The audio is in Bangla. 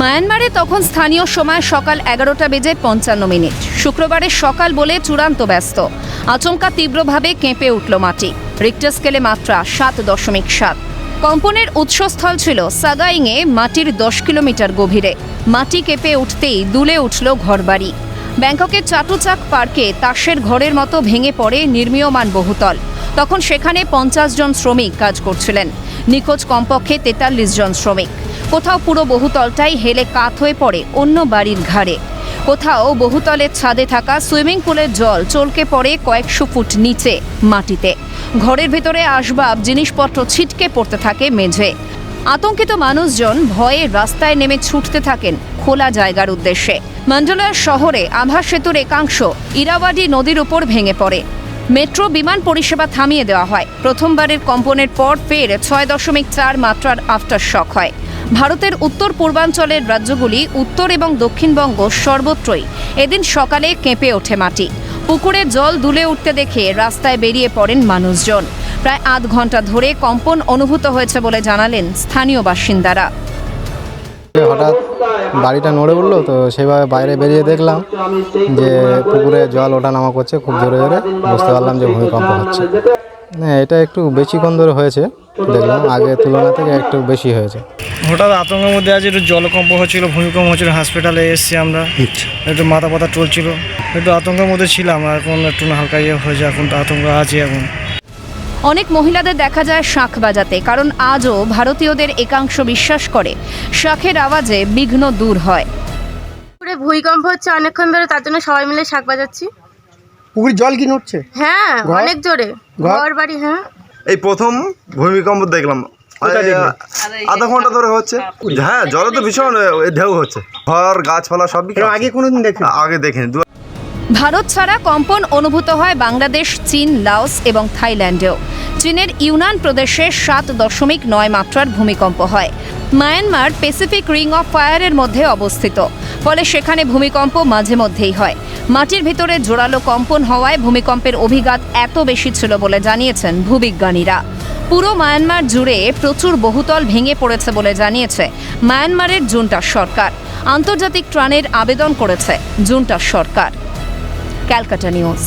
মায়ানমারে তখন স্থানীয় সময় সকাল এগারোটা বেজে পঞ্চান্ন মিনিট। শুক্রবারের সকাল বলে চূড়ান্ত ব্যস্ত। আচমকা তীব্রভাবে কেঁপে উঠল মাটি। রিক্টার স্কেলে মাত্রা সাত দশমিক সাত। কম্পনের উৎসস্থল ছিল সাগাইংয়ে মাটির দশ কিলোমিটার গভীরে। মাটি কেঁপে উঠতেই দুলে উঠল ঘরবাড়ি। ব্যাংককের চাটুচাক পার্কে তাসের ঘরের মতো ভেঙে পড়ে নির্মীয়মান বহুতল। তখন সেখানে পঞ্চাশ জন শ্রমিক কাজ করছিলেন। নিখোঁজ কমপক্ষে তেতাল্লিশ জন শ্রমিক। কোথাও পুরো বহুতলটাই হেলে কাত হয়ে পড়ে অন্য বাড়ির ঘাড়ে। কোথাও বহুতলের ছাদে থাকা সুইমিং পুলের জল চলকে পড়ে কয়েকশো ফুট নিচে, মাটিতে। ঘরের ভেতরে আসবাব, জিনিসপত্র ছিটকে পড়তে থাকে মেঝে। আতঙ্কিত মানুষজন ভয়ে রাস্তায় নেমে ছুটতে থাকেন খোলা জায়গার উদ্দেশ্যে। মন্ডলার শহরে আভা সেতুর একাংশ ইরাওয়াডি নদীর উপর ভেঙে পড়ে। মেট্রো বিমান পরিষেবা থামিয়ে দেওয়া হয়। প্রথমবারের কম্পনের পর ফের ছয় দশমিক চার মাত্রার আফটার শক হয়। ভারতের উত্তর পূর্বাঞ্চলের রাজ্যগুলি উত্তর এবং দক্ষিণবঙ্গ সর্বত্রই এদিন সকালে কেঁপে ওঠে মাটি। পুকুরে জল দুলে উঠতে দেখে রাস্তায় বেরিয়ে পড়েন মানুষজন। প্রায় আধ ঘণ্টা ধরে কম্পন অনুভূত হয়েছে বলে জানালেন স্থানীয় বাসিন্দারা। হঠাৎ বাড়িটা নড়ে উঠল, তো সেভাবে বাইরে বেরিয়ে দেখলাম যে পুকুরে জল ওঠানামা করছে, খুব জোরে জোরে। বুঝতে পারলাম যে ভূমিকম্প হচ্ছে। না এটা একটু বেশিক্ষণ ধরে হয়েছে। দেখলাম আগের তুলনা থেকে একটু বেশি হয়েছে। হঠাৎ আতঙ্কের মধ্যে আজ একটু জলকম্প হচ্ছিল ভূমিকম্প হচ্ছিল হসপিটালে এসেছি আমরা। একটু মাথা পাতা চলছিল একটু আতঙ্কের মধ্যে ছিলাম এখন একটু না হালকা ইয়ে হয়েছে এখন তো আতঙ্ক আছে এখন। অনেক মহিলাদের দেখা যায় শাঁখ বাজাতে কারণ আজও ভারতীয়দের একাংশ বিশ্বাস করে শাঁখের আওয়াজে বিঘ্ন দূর হয়। ভূমিকম্প হচ্ছে অনেকক্ষণ ধরে তার জন্য সবাই মিলে শাঁখ বাজাচ্ছি। পুকুর জল কি নড়ছে? হ্যাঁ অনেক জোরে। ঘর? বাড়ি হ্যাঁ। এই প্রথম ভূমিকম্প দেখলাম। আধা ঘণ্টা ধরে হচ্ছে। হ্যাঁ জলে তো ভীষণ ঢেউ হচ্ছে। ঘর গাছপালা সবই আগে কোনোদিন দেখি আগে দেখিনি। ভারত ছাড়া কম্পন অনুভূত হয় বাংলাদেশ চীন লাওস এবং থাইল্যান্ডেও। চীনের ইউনান প্রদেশে সাত দশমিক নয় মাত্রার ভূমিকম্প হয়। মায়ানমার প্যাসিফিক রিং অফ ফায়ারের মধ্যে অবস্থিত। ফলে সেখানে ভূমিকম্প মাঝে মধ্যেই হয়। মাটির ভিতরে জোরালো কম্পন হওয়ায় ভূমিকম্পের অভিঘাত এত বেশি ছিল বলে জানিয়েছেন ভূবিজ্ঞানীরা। পুরো মায়ানমার জুড়ে প্রচুর বহুতল ভেঙে পড়েছে বলে জানিয়েছে মায়ানমারের জুনটার সরকার। আন্তর্জাতিক ত্রাণের আবেদন করেছে জুনটার সরকার। ক্যালকাটা নিউজ।